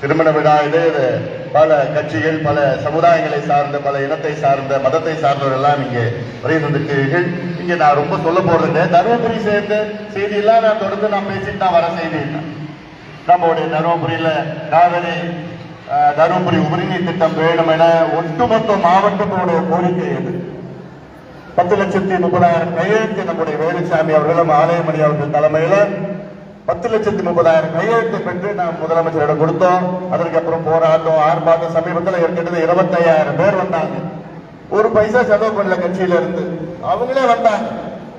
திருமண விழாவிலே பல கட்சிகள் பல சமுதாயங்களை சார்ந்த பல இனத்தை சார்ந்த மதத்தை சார்ந்தவர்கள் எல்லாம் இங்கே வருகை தந்திருக்கிறீர்கள் இங்கே நான் ரொம்ப சொல்ல போறது தருமபுரி சேர்ந்த செய்தியெல்லாம் நான் தொடர்ந்து நான் பேசிட்டு நான் வர செய்தி நம்முடைய தருமபுரியில காவிரி தருமபுரி உபரிநீர் திட்டம் வேணும் என ஒட்டுமொத்த மாவட்டத்தோட கோரிக்கை இது. பத்து லட்சத்தி முப்பதாயிரம் கையெழுத்து நம்முடைய வேலுசாமி அவர்களும் ஆலயமணி அவர்கள் தலைமையில பத்து லட்சத்தி முப்பதாயிரம் கையெழுத்து பெற்று நாம் முதலமைச்சரிடம் கொடுத்தோம். அதற்கப்புறம் போராட்டம் ஆர்ப்பாட்டம் சமீபத்தில் கிட்டத்தட்ட இருபத்தையாயிரம் பேர் வந்தாங்க. ஒரு பைசா செலவு பண்ணல கட்சியில இருந்து அவங்களே வந்தாங்க.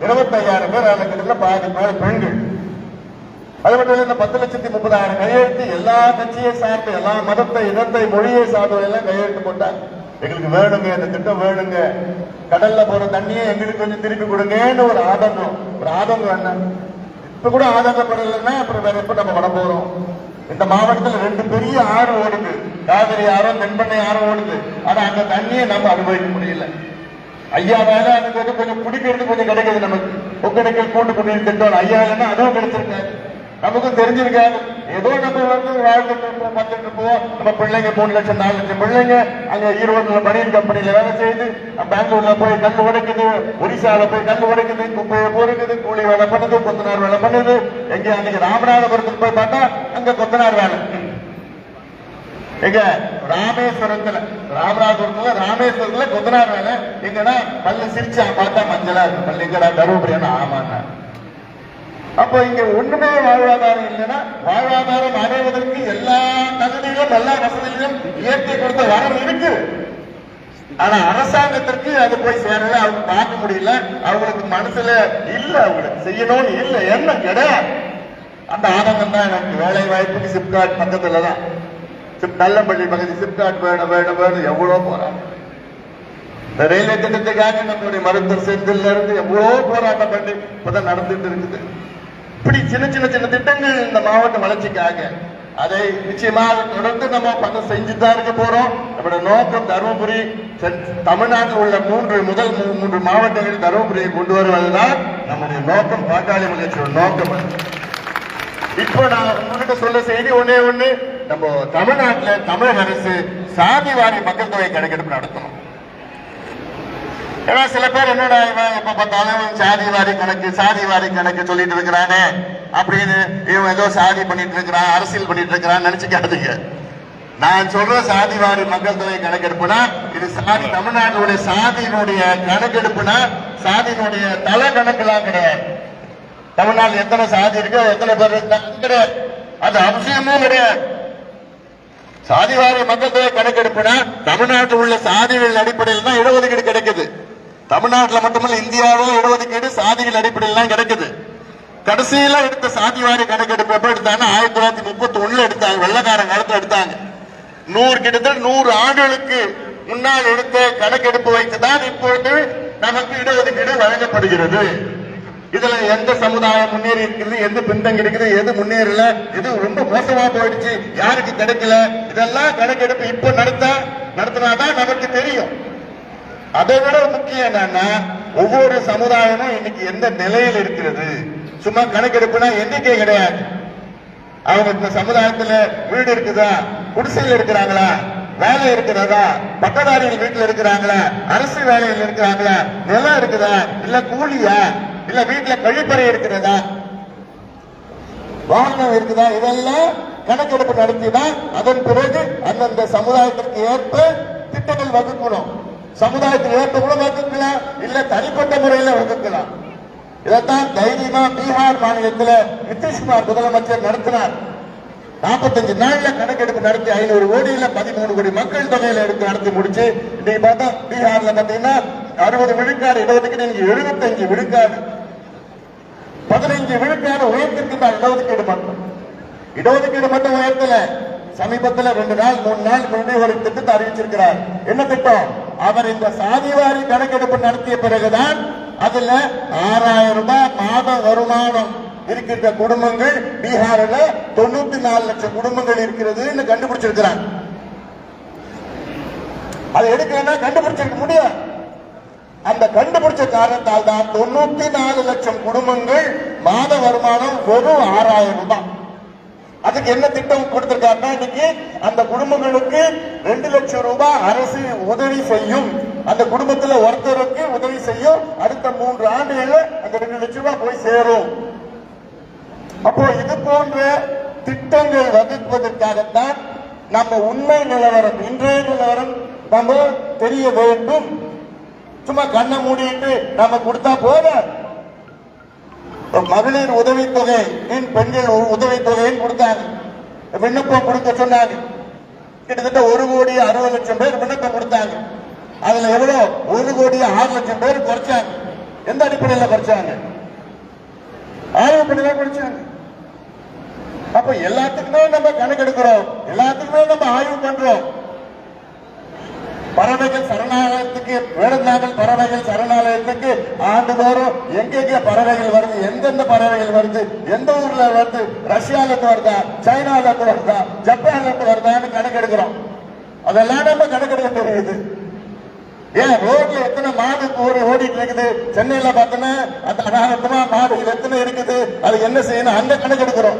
இருபத்தையாயிரம் பேர் அதில் கிட்டத்தட்ட பாதி பேர் பெண்கள். அது மட்டும் இல்ல பத்து லட்சத்தி முப்பதாயிரம் கையெழுத்து எல்லா கட்சியை சார்ந்த எல்லா மதத்தை இனத்தை மொழியை சார்ந்தவர்கள் எல்லாம் கையெழுத்து போட்டாங்க. எங்களுக்கு வேணுங்க இந்த திட்டம் வேணுங்க. கடல்ல போற தண்ணியை எங்களுக்கு கொஞ்சம் திருப்பி கொடுங்கன்னு ஒரு ஆதங்கம். ஒரு ஆதங்கம் என்ன? இப்ப கூட ஆதங்கப்படலைன்னா அப்புறம் வேற எப்ப நம்ம வர போறோம்? இந்த மாவட்டத்தில் ரெண்டு பெரிய ஆறு ஓடுது. காவிரி ஆறும் தென்பண்ணை ஆறும் ஓடுது. ஆனா அந்த தண்ணியை நம்ம அனுபவிக்க முடியல. ஐயா வேலை அதுக்கு வந்து கொஞ்சம் குடிக்கிறது கொஞ்சம் கிடைக்குது நமக்கு. ஒக்கடைக்கல் கூண்டு குடிநீர் திட்டம் ஐயா இல்லைன்னா அதுவும் கிடைச்சிருக்காரு நமக்கும் தெரிஞ்சிருக்காது. ஏதோ நம்ம வந்து வாழ்ந்துட்டு இருப்போம் வந்துட்டு இருப்போம் நம்ம பிள்ளைங்க மூணு லட்சம் நாலு லட்சம் பிள்ளைங்க அங்க ஈரோடுல மணியன் கம்பெனியில வேலை செய்யுது பெங்களூர்ல போய் கல் உடைக்குது ஒரிசால போய் கல் உடைக்குது குப்பையை பொறுக்குது கூலி வேலை பண்ணுது கொத்தனார் வேலை பண்ணுது எங்க அன்னைக்கு ராமநாதபுரத்துக்கு போய் பார்த்தா அங்க கொத்தனார் வேலை எங்க ராமேஸ்வரத்துல ராமநாதபுரத்துல ராமேஸ்வரத்துல கொத்தனார் வேலை எங்கன்னா பல்லு சிரிச்சா பார்த்தா மஞ்சளா இருக்கு பல்லு எங்கடா தருமபுரியான ஆமாண்ணா அப்போ இங்க ஒண்ணுமே வாழ்வாதாரம் இல்லைன்னா வாழ்வாதாரம் அடைவதற்கு எல்லா தகுதியிலும் எல்லா வசதியிலும் இயற்கை கொடுத்த வரம் இருக்கு. ஆனா அரசாங்கத்திற்கு அது போய் சேரல அவங்க பார்க்க முடியல அவங்களுக்கு மனசுல இல்ல அவங்களுக்கு செய்யணும்னு இல்ல என்ன கிடையாது அந்த ஆதங்கம் தான் எனக்கு. வேலை வாய்ப்புக்கு சிப்காட் பக்கத்துல தான் சிப் நல்லம்பள்ளி பகுதி சிப்காட் வேணும் வேணும் வேணும். எவ்வளவு போறாங்க இந்த ரயில்வே திட்டத்துக்காக நம்மளுடைய மருத்துவர் செந்தில் இருந்து எவ்வளவு போராட்டம் பண்ணி இப்பதான் நடந்துட்டு இருக்குது. இப்படி சின்ன சின்ன சின்ன திட்டங்கள் இந்த மாவட்ட வளர்ச்சிக்காக அதை நிச்சயமாக தொடர்ந்து நம்ம பணம் செஞ்சு தான் இருக்க போறோம். நம்மளோட நோக்கம் தருமபுரி தமிழ்நாட்டில் உள்ள மூன்று முதல் மூ- மூன்று மாவட்டங்களில் தருமபுரியை கொண்டு வருவதுதான் நம்முடைய நோக்கம் பாட்டாளி முயற்சியோட நோக்கம் இப்போ நான் உங்ககிட்ட சொல்ல செய்தி ஒன்னே ஒண்ணு நம்ம தமிழ்நாட்டில் தமிழக அரசு சாதி வாரி மக்கள் தொகை கணக்கெடுப்பு நடத்தணும். ஏன்னா சில பேர் என்னடா இவன் எப்ப பார்த்தாலும் சாதி வாரி கணக்கு சாதி வாரி கணக்கு சொல்லிட்டு இருக்கிறானே அப்படின்னு இவன் ஏதோ சாதி பண்ணிட்டு இருக்கிறான் அரசியல் பண்ணிட்டு இருக்கிறான் நினைச்சுக்காதீங்க. நான் சொல்ற சாதி வாரி மக்கள் தொகை கணக்கெடுப்புனா இது சாதி தமிழ்நாட்டினுடைய சாதியினுடைய கணக்கெடுப்புனா சாதியினுடைய தலை கணக்கெல்லாம் கிடையாது. தமிழ்நாட்டில் எத்தனை சாதி இருக்கு எத்தனை பேர் இருக்காங்க கிடையாது. அது அவசியமும் கிடையாது. சாதிவாரி மக்கள் தொகை கணக்கெடுப்புனா தமிழ்நாட்டில் உள்ள சாதிகள் அடிப்படையில் தான் இடஒதுக்கீடு கிடைக்குது. தமிழ்நாட்டில் மட்டுமல்ல இந்தியாவில் இடஒதுக்கீடு சாதிகள் அடிப்படையில் கிடைக்குது. கடைசியில எடுத்த சாதிவாரி கணக்கெடுப்பு எப்ப எடுத்தாங்க ஆயிரத்தி தொள்ளாயிரத்தி முப்பத்தி ஒண்ணுல எடுத்தாங்க வெள்ளக்காரன் காலத்துல எடுத்தாங்க. நூறு கிட்டத்தட்ட நூறு ஆண்டுகளுக்கு முன்னால் எடுத்த கணக்கெடுப்பு வைத்துதான் இப்பொழுது நமக்கு இடஒதுக்கீடு வழங்கப்படுகிறது. இதுல எந்த சமுதாயம் முன்னேறி இருக்குது எது பின்தங்கி இருக்குது எது முன்னேறல எது ரொம்ப மோசமா போயிடுச்சு யாருக்கு கிடைக்கல இதெல்லாம் கணக்கெடுப்பு இப்ப நடத்த நடத்தினாதான் நமக்கு தெரியும். அதை விட முக்கியம் என்னன்னா ஒவ்வொரு சமுதாயமும் இன்னைக்கு எந்த நிலையில் இருக்கிறது? சும்மா கணக்கெடுப்புனா எண்ணிக்கை கிடையாது. அவங்க இந்த சமுதாயத்துல வீடு இருக்குதா? குடிசையில் இருக்கிறாங்களா? வேலை இருக்கிறதா? பட்டதாரிகள் வீட்டுல இருக்கிறாங்களா? அரசு வேலையில் இருக்கிறாங்களா? நிலம் இருக்குதா? இல்ல கூலியா? இல்ல வீட்டுல கழிப்பறை இருக்கிறதா? வாகனம் இருக்குதா? இதெல்லாம் கணக்கெடுப்பு நடத்தினா அதன் பிறகு அந்தந்த சமுதாயத்திற்கு ஏற்ப திட்டங்கள் வகுக்கணும். சமுதாயத்தில் ஏற்ப கூட வகுக்கலாம் இல்ல தனிப்பட்ட முறையில வகுக்கலாம் இதைத்தான் தைரியமா பீகார் மாநிலத்தில் நிதிஷ்குமார் முதலமைச்சர் நடத்தினார். நாற்பத்தஞ்சு நாள்ல கணக்கெடுப்பு நடத்தி ஐநூறு கோடியில பதிமூணு கோடி மக்கள் தொகையில எடுத்து நடத்தி முடிச்சு இன்னைக்கு பார்த்தா பீகார்ல பாத்தீங்கன்னா அறுபது விழுக்காடு இடஒதுக்கீடு இன்னைக்கு எழுபத்தஞ்சு விழுக்காடு. பதினைஞ்சு விழுக்காடு உயர்த்திருக்கின்ற இடஒதுக்கீடு மட்டும் இடஒதுக்கீடு மட்டும் உயர்த்தல. சமீபத்தில் ரெண்டு நாள் மூணு நாள் முன்னாடி ஒரு திட்டத்தை அறிவிச்சிருக்கிறார். என்ன திட்டம்? அவர் இந்த சாதிவாரி கணக்கெடுப்பு நடத்திய பிறகுதான் அதுல ஆறாயிரம் ரூபாய் மாத வருமானம் இருக்கின்ற குடும்பங்கள் பீகாரில் தொண்ணூத்தி நாலு லட்சம் குடும்பங்கள் இருக்கிறது கண்டுபிடிச்சிருக்கிறார். அதை எடுக்கலன்னா கண்டுபிடிச்சிருக்க முடியாது. அந்த கண்டுபிடிச்ச காரணத்தால் தான் தொண்ணூத்தி நாலு லட்சம் குடும்பங்கள் மாத வருமானம் வெறும் ஆறாயிரம் ரூபாய். அதுக்கு என்ன திட்டம் கொடுத்திருக்காருன்னா இன்னைக்கு அந்த குடும்பங்களுக்கு ரெண்டு லட்சம் ரூபாய் அரசு உதவி செய்யும். அந்த குடும்பத்துல ஒருத்தருக்கு உதவி செய்யும். அடுத்த மூன்று ஆண்டுகள்ல அந்த ரெண்டு லட்சம் ரூபாய் போய் சேரும். அப்போ இது போன்ற திட்டங்கள் வகுப்பதற்காகத்தான் நம்ம உண்மை நிலவரம் இன்றைய நிலவரம் நம்ம தெரிய வேண்டும். சும்மா கண்ணை மூடிட்டு நம்ம கொடுத்தா போதும். மகளிர் உதவித்தொகை மீன் பெண்கள் உதவித்தொகைன்னு கொடுத்தாங்க. விண்ணப்பம் கொடுக்க சொன்னாங்க. கிட்டத்தட்ட ஒரு கோடி அறுபது லட்சம் பேர் விண்ணப்பம் கொடுத்தாங்க. அதுல எவ்வளவு ஒரு கோடி ஆறு லட்சம் பேர் குறைச்சாங்க. எந்த அடிப்படையில் குறைச்சாங்க? ஆய்வு பண்ணி தான் குறைச்சாங்க. அப்ப எல்லாத்துக்குமே நம்ம கணக்கெடுக்கிறோம். எல்லாத்துக்குமே நம்ம ஆய்வு பண்றோம். பறவைகள் சரணாலயத்துக்கு வேடந்தாங்கல் பறவைகள் சரணாலயத்துக்கு ஆண்டுதோறும் எங்கெங்க பறவைகள் வருது எந்தெந்த பறவைகள் வருது எந்த ஊர்ல வருது ரஷ்யால இருந்து வருதா சைனால இருந்து வருதா ஜப்பான்ல இருந்து வருதான்னு கணக்கெடுக்கிறோம். அதெல்லாம் நம்ம கணக்கெடுக்க தெரியுது ஏன் ரோட்ல எத்தனை மாடு ஓடி ஓடிட்டு இருக்குது? சென்னையில பார்த்தோன்னா அந்த அனாகத்தமா மாடுகள் எத்தனை இருக்குது? அது என்ன செய்யணும் அந்த கணக்கெடுக்கிறோம்.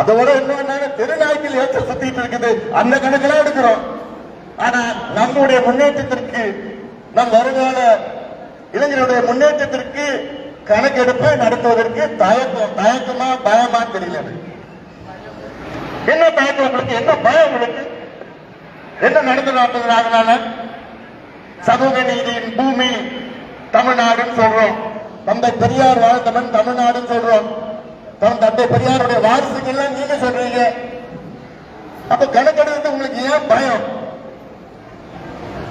அதோட விட இன்னொன்னு தெருநாய்க்கள் ஏற்ற சுத்திட்டு இருக்குது. அந்த கணக்கெல்லாம் எடுக்கிறோம். ஆனா நம்முடைய முன்னேற்றத்திற்கு நம் வருங்கால இளைஞருடைய முன்னேற்றத்திற்கு கணக்கெடுப்பை நடத்துவதற்கு தயக்கம் தயக்கமா பயமா தெரியல என்ன தயக்கம்? உங்களுக்கு என்ன பயம் உங்களுக்கு? என்ன நடந்து நாட்டுனால சமூக நீதியின் பூமி தமிழ்நாடுன்னு சொல்றோம். தந்தை பெரியார் வாழ்த்தவன் தமிழ்நாடுன்னு சொல்றோம். தம் தந்தை பெரியாருடைய வாரிசுகள் நீங்க சொல்றீங்க. அப்ப கணக்கெடுத்து உங்களுக்கு ஏன் பயம்?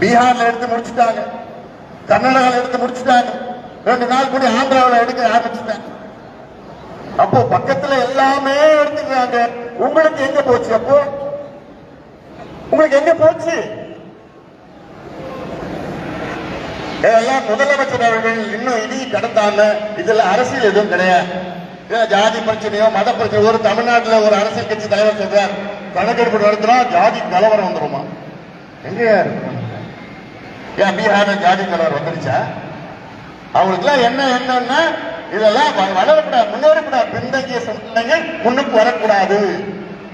பீகார்ல எடுத்து முடிச்சுட்டாங்க. கர்நாடகால எடுத்து முடிச்சுட்டாங்க. ரெண்டு நாள் கூட ஆந்திராவில் எடுக்க ஆரம்பிச்சுட்டாங்க. அப்போ பக்கத்துல எல்லாமே எடுத்துக்கிறாங்க. உங்களுக்கு எங்க போச்சு அப்போ? உங்களுக்கு எங்க போச்சு? இதெல்லாம் முதலமைச்சர் அவர்கள் இன்னும் இனி கடந்தாம இதுல அரசியல் எதுவும் கிடையாது. ஜாதி பிரச்சனையோ மத பிரச்சனையோ ஒரு தமிழ்நாட்டுல ஒரு அரசியல் கட்சி தலைவர் சொல்றார். கணக்கெடுப்பு நடத்தினா ஜாதி கலவரம் வந்துருமா? எங்கேயா இருக்கு ஏன் பீகார்ல ஜாதி கலர் வந்துருச்சா? அவங்களுக்குலாம் என்ன என்னன்னா இதெல்லாம் வளரக்கூடாது முன்னேறக்கூடாது. பின்தங்கிய சமுதாயங்கள் முன்னுக்கு வரக்கூடாது.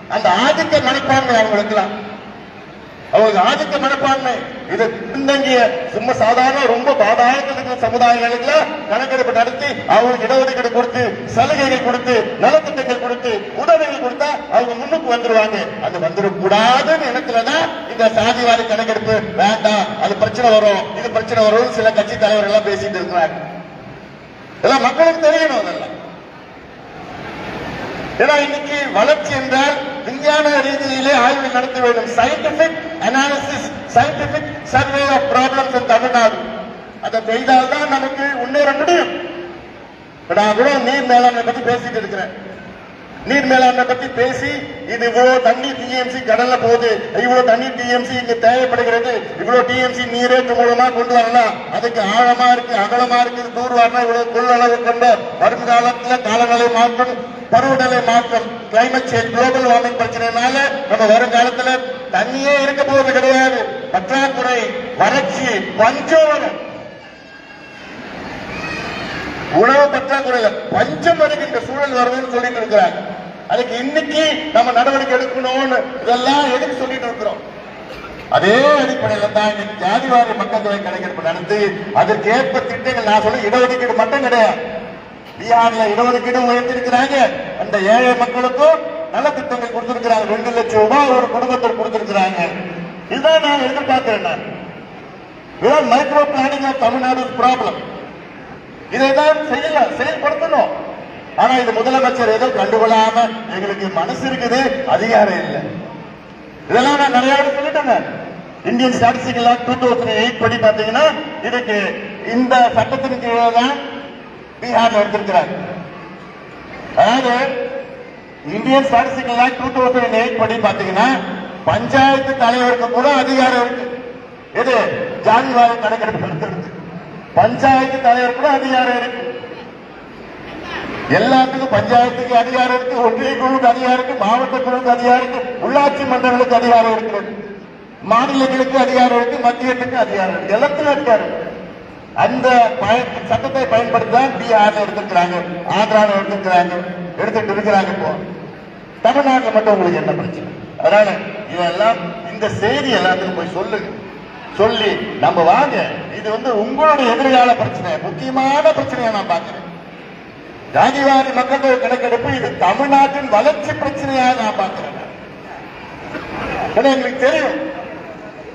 அந்த ஆதிக்க மனப்பான்மை அவங்களுக்குலாம் அவங்க ஆதிக்க மனப்பான்மை. இது பின்தங்கிய சும்மா சாதாரண ரொம்ப பாதாளத்தில் இருக்கிற கணக்கெடுப்பு நடத்தி அவங்களுக்கு இடஒதுக்கீடு கொடுத்து சலுகைகள் கொடுத்து நலத்திட்டங்கள் கொடுத்து உதவிகள் கொடுத்தா அவங்க முன்னுக்கு வந்துருவாங்க. அது வந்துடக்கூடாதுன்னு இடத்துலதான் இந்த சாதிவாரி கணக்கெடுப்பு வேண்டாம். அது பிரச்சனை வரும். இது பிரச்சனை வரும் சில கட்சி தலைவர்கள் எல்லாம் பேசிட்டு இருக்கிறாங்க. இதெல்லாம் மக்களுக்கு தெரியணும் அதெல்லாம். ஏன்னா இன்னைக்கு வளர்ச்சி என்றால் விஞ்ஞான ரீதியிலே ஆய்வு நடத்த வேண்டும். Scientific analysis scientific survey of problems in Tamil Nadu அதை செய்தால்தான் நமக்கு முன்னேற முடியும். நான் கூட நீர் மேலாண்மை பத்தி பேசிட்டு இருக்கிறேன். நீர் மேலாண்மை பத்தி பேசி இது இவ்வளவு தண்ணி டிஎம்சி கடல்ல போகுது. இவ்வளவு தண்ணி டிஎம்சி இங்க தேவைப்படுகிறது. இவ்வளவு டிஎம்சி நீரேற்று மூலமா கொண்டு வரலாம் அதுக்கு ஆழமா இருக்கு அகலமா இருக்கு தூர்வாரினா இவ்வளவு கொள்ளளவு கொண்ட வரும் காலத்துல காலநிலை மாற்றம் பருவநிலை மாற்றம் கிளைமேட் சேஞ்ச் குளோபல் வார்மிங் பிரச்சனைனால நம்ம வருங்காலத்துல தண்ணியே இருக்க போவது கிடையாது. பற்றாக்குறை வறட்சி பஞ்சம் உணவு பற்றாக்குறையில பஞ்சம் வருகின்ற சூழல் வருதுன்னு சொல்லிட்டு இருக்கிறாங்க அதுக்கு இன்னைக்கு நம்ம நடவடிக்கை எடுக்கணும்னு இதெல்லாம் எதுக்கு சொல்லிட்டு இருக்கிறோம். அதே அடிப்படையில் தான் இன்னைக்கு ஜாதிவாரி மக்கள் தொகை கணக்கெடுப்பு நடந்து அதற்கேற்ப திட்டங்கள் நான் சொல்ல இடஒதுக்கீடு மட்டும் கிடையாது. பீகார்ல இடஒதுக்கீடு உயர்த்திருக்கிறாங்க அந்த ஏழை மக்களுக்கும் நல்ல திட்டங்கள் கொடுத்திருக்கிறாங்க ரெண்டு லட்சம் ரூபாய் ஒரு குடும்பத்தில் கொடுத்திருக்கிறாங்க. இதுதான் நான் எதிர்பார்க்கிறேன் நான். Micro planning of Tamil Nadu problem இதை தான் செய்யல செயல்படுத்தணும். ஆனா இது முதலமைச்சர் ஏதோ கண்டுகொள்ளாம எங்களுக்கு மனசு இருக்குது அதிகாரம் இல்லை. இதெல்லாம் நான் நிறைய இடம் சொல்லிட்டேங்க. Indian statistical act two thousand eight படி பாத்தீங்கன்னா இதுக்கு இந்த சட்டத்தின் கீழே தான் பீகார் எடுத்திருக்கிறார். அதாவது Indian statistical act two thousand eight படி பாத்தீங்கன்னா பஞ்சாயத்து தலைவருக்கு கூட அதிகாரம் இருக்கு. எது? ஜாதிவாரி கணக்கெடுப்பு பஞ்சாயத்து தலைவர் கூட அதிகாரம் இருக்கு. எல்லாத்துக்கும் பஞ்சாயத்துக்கு அதிகாரம் இருக்கு ஒன்றிய குழுவுக்கு அதிகாரம் இருக்கு மாவட்ட குழுவுக்கு அதிகாரம் இருக்கு உள்ளாட்சி மன்றங்களுக்கு அதிகாரம் இருக்கிறது மாநிலங்களுக்கு அதிகாரம் இருக்கு மத்தியத்துக்கு அதிகாரம் இருக்கு. எல்லாத்துக்கும் அதிகாரம் அந்த பய- சட்டத்தை பயன்படுத்தி தான் பீகார்ல எடுத்திருக்கிறாங்க. ஆந்திரால எடுத்திருக்கிறாங்க. எடுத்துட்டு இருக்கிறாங்க இப்போ. தமிழ்நாட்டில் மட்டும் உங்களுக்கு என்ன பிரச்சனை? அதனால இதெல்லாம் இந்த செய்தி எல்லாத்துக்கும் போய் சொல்லுங்க. சொல்லி நம்ம வாங்க. இது வந்து உங்களுடைய எதிர்கால பிரச்சனை. முக்கியமான பிரச்சனையை நான் பார்க்கிறேன். ஜாதிவாரி மக்கள் தொகை கணக்கெடுப்பு இது தமிழ்நாட்டின் வளர்ச்சி பிரச்சனையாக நான் பார்க்கிறேன். எங்களுக்கு தெரியும்.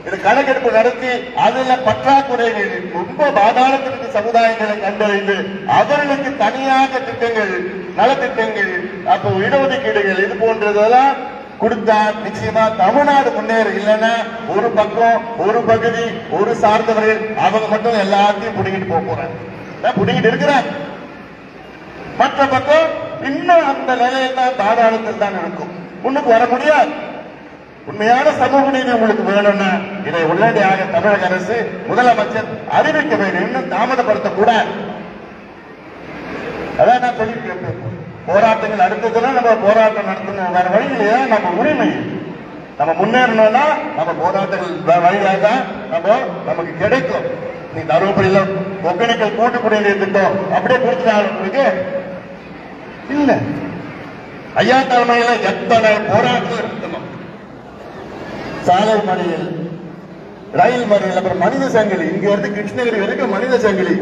இது கணக்கெடுப்பு நடத்தி அதுல பற்றாக்குறைகள் ரொம்ப பாதாளத்திற்கு சமுதாயங்களை கண்டறிந்து அவர்களுக்கு தனியாக திட்டங்கள் நலத்திட்டங்கள் அப்போ இடஒதுக்கீடுகள் இது போன்றதெல்லாம் கொடுத்தா நிச்சயமா தமிழ்நாடு முன்னேறும் இல்லைன்னா ஒரு பக்கம் ஒரு பகுதி ஒரு சார்ந்தவர்கள் அவங்க மட்டும் எல்லாத்தையும் பிடிக்கிட்டு போக போறாங்க. பிடிக்கிட்டு இருக்கிறாங்க மற்ற பக்கம் இன்னும் அந்த நிலையில் தான் தாராளத்தில் தான் இருக்கும். முன்னுக்கு வர முடியாது. உண்மையான சமூக நீதி உங்களுக்கு வேணும்னா இதை உடனடியாக தமிழக அரசு முதலமைச்சர் அறிவிக்க வேண்டும். இன்னும் தாமதப்படுத்தக்கூடாது. அதான் நான் சொல்லியிருக்கேன் போராட்டங்கள் அடுத்ததுன்னா நம்ம போராட்டம் நடத்தணும். வேற வழி இல்லையா நம்ம உரிமை. நம்ம முன்னேறணும்னா நம்ம போராட்டங்கள் வழியாக தான் நம்ம நமக்கு கிடைக்கும். நீ தருமபுரியில ஒகேனக்கல் கூட்டுக்குடியில் குடிநீர் திட்டம் அப்படியே கொடுத்துட்டாங்க இல்ல. ஐயா தலைமையில எத்தனை போராட்டம் இருக்கணும் சாலை மணியில் ரயில் மறியல் அப்புறம் மனித சங்கிலி. இங்க இருந்து கிருஷ்ணகிரி வரைக்கும் மனித சங்கிலி.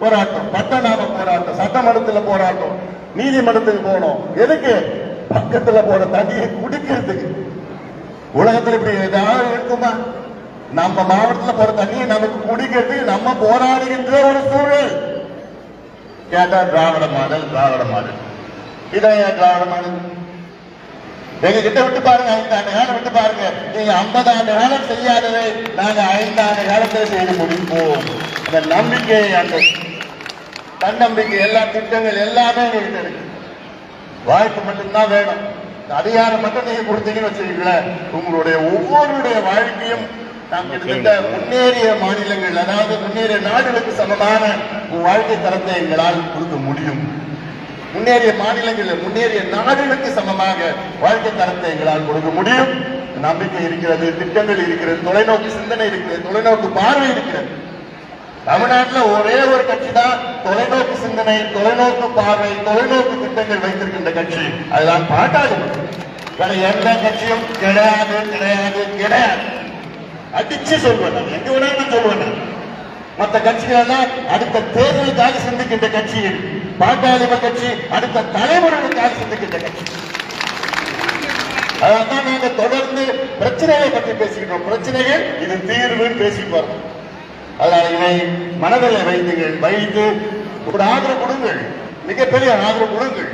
போராட்டம். பட்டநாம போராட்டம். சட்டமன்றத்துல போராட்டம். நீதிமன்றத்துக்கு போகணும். எதுக்கு? பக்கத்துல போற தண்ணியை குடிக்கிறதுக்கு. உலகத்துல இப்படி ஏதாவது இருக்குமா? நம்ம மாவட்டத்துல போற தண்ணியை நமக்கு குடிக்கிறதுக்கு நம்ம போராடுகின்ற ஒரு சூழல். கேட்டா திராவிட மாடல் திராவிட மாடல். இதைய திராவிட மாடல்? எங்க கிட்ட விட்டு பாருங்க ஐந்து ஆண்டு காலம் விட்டு பாருங்க. நீங்க ஐம்பது ஆண்டு காலம் செய்யாததை நாங்க ஐந்து ஆண்டு காலத்தில் செய்து முடிப்போம். அந்த நம்பிக்கை அந்த தன்னம்பிக்கை எல்லா திட்டங்கள் எல்லாமே எங்ககிட்ட இருக்கு. வாய்ப்பு மட்டும்தான் வேணும். அதிகாரம் மட்டும் நீங்க கொடுத்தீங்கன்னு வச்சுக்கீங்களேன். உங்களுடைய ஒவ்வொருடைய வாழ்க்கையும் நாம் கிட்டத்தட்ட முன்னேறிய மாநிலங்கள் அதாவது முன்னேறிய நாடுகளுக்கு சமமான வாழ்க்கை தரத்தை எங்களால் கொடுக்க முடியும். முன்னேறிய மாநிலங்களில் முன்னேறிய நாடுகளுக்கு சமமாக வாழ்க்கை தரத்தை எங்களால் கொடுக்க முடியும். நம்பிக்கை இருக்கிறது திட்டங்கள் இருக்கிறது தொலைநோக்கு சிந்தனை இருக்கிறது தொலைநோக்கு பார்வை இருக்கிறது. தமிழ்நாட்டில் ஒரே ஒரு கட்சி தான் தொலைநோக்கு சிந்தனை தொலைநோக்கு பார்வை தொலைநோக்கு திட்டங்கள் வைத்திருக்கின்ற கட்சி. அதுதான் பாட்டாளி வேற எந்த கட்சியும் கிடையாது கிடையாது கிடையாது. அடிச்சு சொல்வேன் எங்க வேணாலும் சொல்வேன் மற்ற கட்சிகள் எல்லாம் அடுத்த தேர்தலுக்காக சிந்திக்கின்ற கட்சி பாட்டாளி கட்சி அடுத்த தலைமுறைகளுக்காக சிந்திக்கின்ற கட்சி. அதான் நாங்க தொடர்ந்து பிரச்சனைகளை பற்றி பேசிக்கிட்டோம் பிரச்சனைகள் இது தீர்வுன்னு பேசிட்டு வரோம். அதனால இதை மனதில் வைத்துங்கள் வைத்து ஒரு ஆதரவு கொடுங்கள். மிகப்பெரிய ஆதரவு கொடுங்கள்.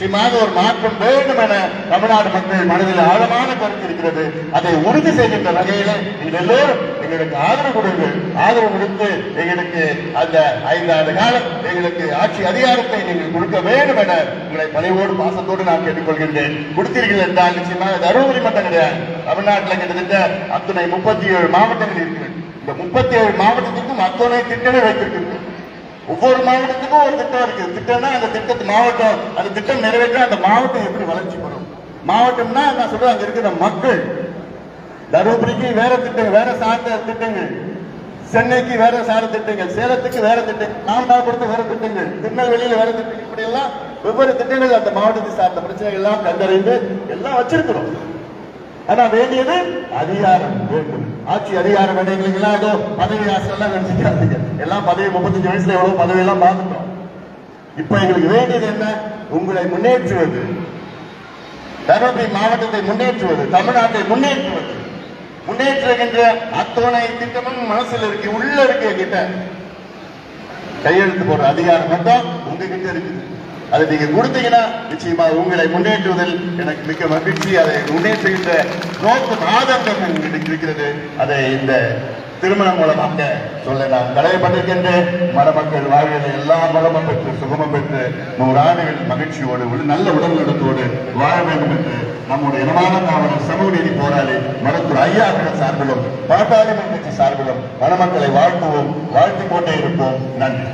நிச்சயமாக ஒரு மாற்றம் வேண்டும் என தமிழ்நாடு மக்கள் மனதில் ஆழமான கருத்து இருக்கிறது அதை உறுதி செய்கின்ற வகையில நீங்கள் எல்லோரும் எங்களுக்கு ஆதரவு கொடுங்கள். ஆதரவு கொடுத்து எங்களுக்கு அந்த ஐந்தாண்டு காலம் எங்களுக்கு ஆட்சி அதிகாரத்தை நீங்கள் கொடுக்க வேண்டும் என உங்களை பணிவோடு பாசத்தோடு நான் கேட்டுக்கொள்கின்றேன். கொடுத்தீர்கள் என்றால் நிச்சயமாக தருமபுரி மட்டும் கிடையாது தமிழ்நாட்டில் கிட்டத்தட்ட அத்துணை முப்பத்தி ஏழு மாவட்டங்கள் இருக்கிறது. இந்த முப்பத்தி ஏழு மாவட்டத்துக்கும் அத்தனை திட்டங்கள் வைத்திருக்கின்றன. ஒவ்வொரு மாவட்டத்துக்கும் ஒரு திட்டம் இருக்கு. திட்டம்னா அந்த திட்டத்து மாவட்டம் அந்த திட்டம் நிறைவேற்ற அந்த மாவட்டம் எப்படி வளர்ச்சி பெறும்? மாவட்டம்னா நான் சொல்றேன் அங்க இருக்கிற மக்கள். தருமபுரிக்கு வேற திட்டங்கள் வேற சார்ந்த திட்டங்கள். சென்னைக்கு வேற சார திட்டங்கள் சேலத்துக்கு வேற திட்டங்கள் நாமநாதபுரத்து வேற திட்டங்கள் திருநெல்வேலியில் வேற திட்டங்கள் இப்படி எல்லாம் வெவ்வேறு திட்டங்கள் அந்த மாவட்டத்தை சார்ந்த பிரச்சனைகள் எல்லாம் கண்டறிந்து எல்லாம் வச்சிருக்கிறோம். ஆனா வேண்டியது அதிகாரம் வேண்டும். ஆட்சி அதிகாரம் வேண்டும் ஏதோ பதவி ஆசை எல்லாம் நினைச்சுக்காதீங்க எல்லாம் பதவி முப்பத்தஞ்சு வயசுல எவ்வளவு பதவி எல்லாம் பார்த்துட்டோம். இப்ப எங்களுக்கு வேண்டியது என்ன? உங்களை முன்னேற்றுவது. தருமபுரி மாவட்டத்தை முன்னேற்றுவது தமிழ்நாட்டை முன்னேற்றுவது. முன்னேற்றுகின்ற அத்தனை திட்டமும் மனசில் இருக்கு உள்ள இருக்கு கிட்ட கையெழுத்து போடுற அதிகாரம் மட்டும் உங்ககிட்ட இருக்குது. அதை நீங்க கொடுத்தீங்கன்னா நிச்சயமா உங்களை முன்னேற்றுவதில் எனக்கு மிக்க மகிழ்ச்சி. அதை முன்னேற்றுகின்ற நோக்கம் ஆதங்கம் எங்களுக்கு இருக்கிறது. அதை இந்த திருமணம் மூலமாக சொல்ல நான் கடமைப்பட்டிருக்கின்றேன் மணமக்கள் வாழ்வில் எல்லா மலமும் பெற்று சுகமும் பெற்று நூறாண்டுகள் மகிழ்ச்சியோடு நல்ல உடல் நடத்தோடு வாழ வேண்டும் என்று நம்முடைய இனமான காவலர் சமூக நீதி போராளி மருத்துவர் ஐயா அவர்கள் சார்பிலும் பாட்டாளி கட்சி சார்பிலும் மணமக்களை வாழ்த்துவோம் வாழ்த்து கொண்டே இருப்போம். நன்றி.